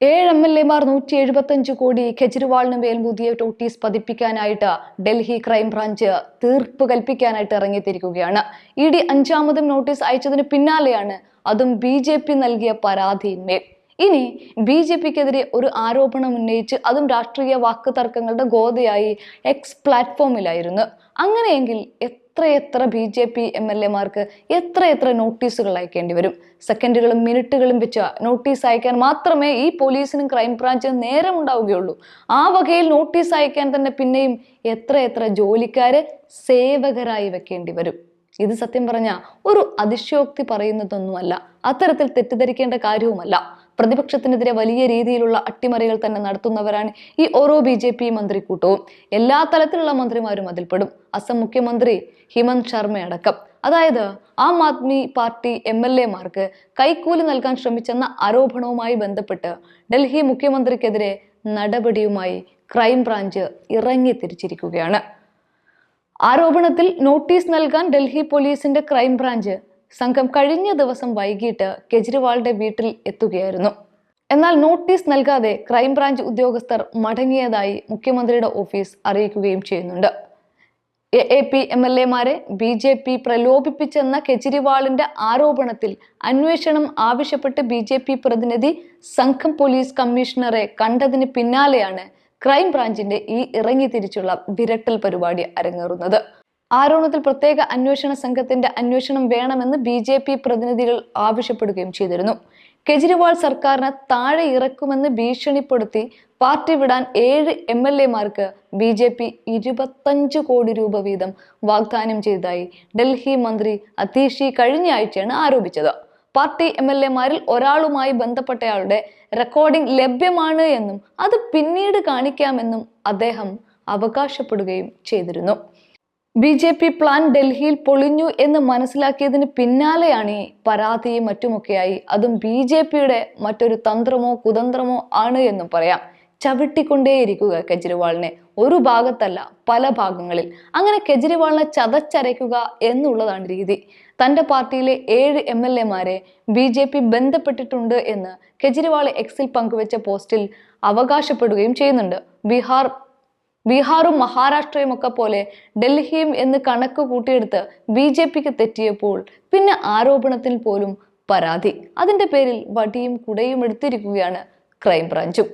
ഏഴ് M L എമാർ നൂറ്റി എഴുപത്തഞ്ച് കോടി കെജ്രിവാളിന് മേൽ പുതിയ നോട്ടീസ് പതിപ്പിക്കാനായിട്ട് ഡൽഹി ക്രൈംബ്രാഞ്ച് തീർപ്പ് കൽപ്പിക്കാനായിട്ട് ഇറങ്ങിത്തിരിക്കുകയാണ്. ഇ ഡി അഞ്ചാമതും നോട്ടീസ് അയച്ചതിന് പിന്നാലെയാണ് അതും ബി ജെ പി നൽകിയ പരാതിയിന്മേൽ. ഇനി ബി ജെ പിക്കെതിരെ ഒരു ആരോപണം ഉന്നയിച്ച് അതും രാഷ്ട്രീയ വാക്ക് തർക്കങ്ങളുടെ ഗോതയായി എക്സ് പ്ലാറ്റ്ഫോമിലായിരുന്നു അങ്ങനെയെങ്കിൽ എത്രയെത്ര B J P M L എമാർക്ക് എത്രയെത്ര നോട്ടീസുകൾ അയക്കേണ്ടി വരും? സെക്കൻഡുകളും മിനിറ്റുകളും വെച്ച് നോട്ടീസ് അയക്കാൻ മാത്രമേ ഈ പോലീസിനും ക്രൈം ക്രൈംബ്രാഞ്ചിനും നേരമുണ്ടാവുകയുള്ളൂ ആ വകയിൽ നോട്ടീസ് അയക്കാൻ തന്നെ പിന്നെയും എത്രയെത്ര ജോലിക്കാരെ സേവകരായി വെക്കേണ്ടി വരും? ഇത് സത്യം പറഞ്ഞ ഒരു അതിശയോക്തി പറയുന്നതൊന്നുമല്ല. അത്തരത്തിൽ തെറ്റിദ്ധരിക്കേണ്ട കാര്യവുമല്ല. പ്രതിപക്ഷത്തിനെതിരെ വലിയ രീതിയിലുള്ള അട്ടിമറികൾ തന്നെ നടത്തുന്നവരാണ് ഈ ഓരോ ബി ജെ പി മന്ത്രിക്കൂട്ടവും. എല്ലാ തലത്തിലുള്ള മന്ത്രിമാരും അതിൽപ്പെടും. അസം മുഖ്യമന്ത്രി ഹിമന്ത് ശർമ്മ അടക്കം. അതായത് Aam Aadmi party M L എമാർക്ക് കൈക്കൂലി നൽകാൻ ശ്രമിച്ചെന്ന ആരോപണവുമായി ബന്ധപ്പെട്ട് ഡൽഹി മുഖ്യമന്ത്രിക്കെതിരെ നടപടിയുമായി ക്രൈംബ്രാഞ്ച് ഇറങ്ങി തിരിച്ചിരിക്കുകയാണ്. ആരോപണത്തിൽ നോട്ടീസ് നൽകാൻ ഡൽഹി പോലീസിന്റെ ക്രൈംബ്രാഞ്ച് സംഘം കഴിഞ്ഞ ദിവസം വൈകിട്ട് കെജ്രിവാളിന്റെ വീട്ടിൽ എത്തുകയായിരുന്നു. എന്നാൽ നോട്ടീസ് നൽകാതെ ക്രൈംബ്രാഞ്ച് ഉദ്യോഗസ്ഥർ മടങ്ങിയതായി മുഖ്യമന്ത്രിയുടെ ഓഫീസ് അറിയിക്കുകയും ചെയ്യുന്നുണ്ട്. A A P M L എമാരെ ബി ജെ പി പ്രലോഭിപ്പിച്ചെന്ന കെജ്രിവാളിന്റെ ആരോപണത്തിൽ അന്വേഷണം ആവശ്യപ്പെട്ട് ബി ജെ പി പ്രതിനിധി സംഘം പോലീസ് കമ്മീഷണറെ കണ്ടതിന് പിന്നാലെയാണ് ക്രൈംബ്രാഞ്ചിന്റെ ഈ ഇറങ്ങി തിരിച്ചുള്ള വിരട്ടൽ പരിപാടി അരങ്ങേറുന്നത്. ആരോപണത്തിൽ പ്രത്യേക അന്വേഷണ സംഘത്തിന്റെ അന്വേഷണം വേണമെന്ന് ബി ജെ പി പ്രതിനിധികൾ ആവശ്യപ്പെടുകയും ചെയ്തിരുന്നു. കെജ്രിവാൾ സർക്കാരിനെ താഴെ ഇറക്കുമെന്ന് ഭീഷണിപ്പെടുത്തി പാർട്ടി വിടാൻ ഏഴ് എം എൽ എമാർക്ക് ബി ജെ പി ഇരുപത്തഞ്ച് കോടി രൂപ വീതം വാഗ്ദാനം ചെയ്തതായി ഡൽഹി മന്ത്രി അതീഷി കഴിഞ്ഞ ആഴ്ചയാണ് ആരോപിച്ചത്. പാർട്ടി എം എൽ എമാരിൽ ഒരാളുമായി ബന്ധപ്പെട്ടയാളുടെ റെക്കോർഡിംഗ് ലഭ്യമാണ് എന്നും അത് പിന്നീട് കാണിക്കാമെന്നും അദ്ദേഹം അവകാശപ്പെടുകയും ചെയ്തിരുന്നു. ബി ജെ പി പ്ലാൻ ഡൽഹിയിൽ പൊളിഞ്ഞു എന്ന് മനസ്സിലാക്കിയതിന് പിന്നാലെയാണ് ഈ പരാതിയും മറ്റുമൊക്കെയായി. അതും ബി ജെ പിയുടെ മറ്റൊരു തന്ത്രമോ കുതന്ത്രമോ ആണ് എന്നും പറയാം. ചവിട്ടിക്കൊണ്ടേയിരിക്കുക കെജ്രിവാളിനെ. ഒരു ഭാഗത്തല്ല പല ഭാഗങ്ങളിൽ. അങ്ങനെ കെജ്രിവാളിനെ ചതച്ചരയ്ക്കുക എന്നുള്ളതാണ് രീതി. തന്റെ പാർട്ടിയിലെ ഏഴ് എം എൽ എമാരെ ബി ജെ പി ബന്ധപ്പെട്ടിട്ടുണ്ട് എന്ന് കെജ്രിവാൾ എക്സിൽ പങ്കുവച്ച പോസ്റ്റിൽ അവകാശപ്പെടുകയും ചെയ്യുന്നുണ്ട്. ബീഹാർ ബീഹാറും മഹാരാഷ്ട്രയും ഒക്കെ പോലെ ഡൽഹിയും എന്ന് കണക്ക് കൂട്ടിയെടുത്ത് ബി ജെ പിക്ക് തെറ്റിയപ്പോൾ പിന്നെ ആരോപണത്തിൽ പോലും പരാതി. അതിന്റെ പേരിൽ വടിയും കുടയും എടുത്തിരിക്കുകയാണ് ക്രൈംബ്രാഞ്ചും.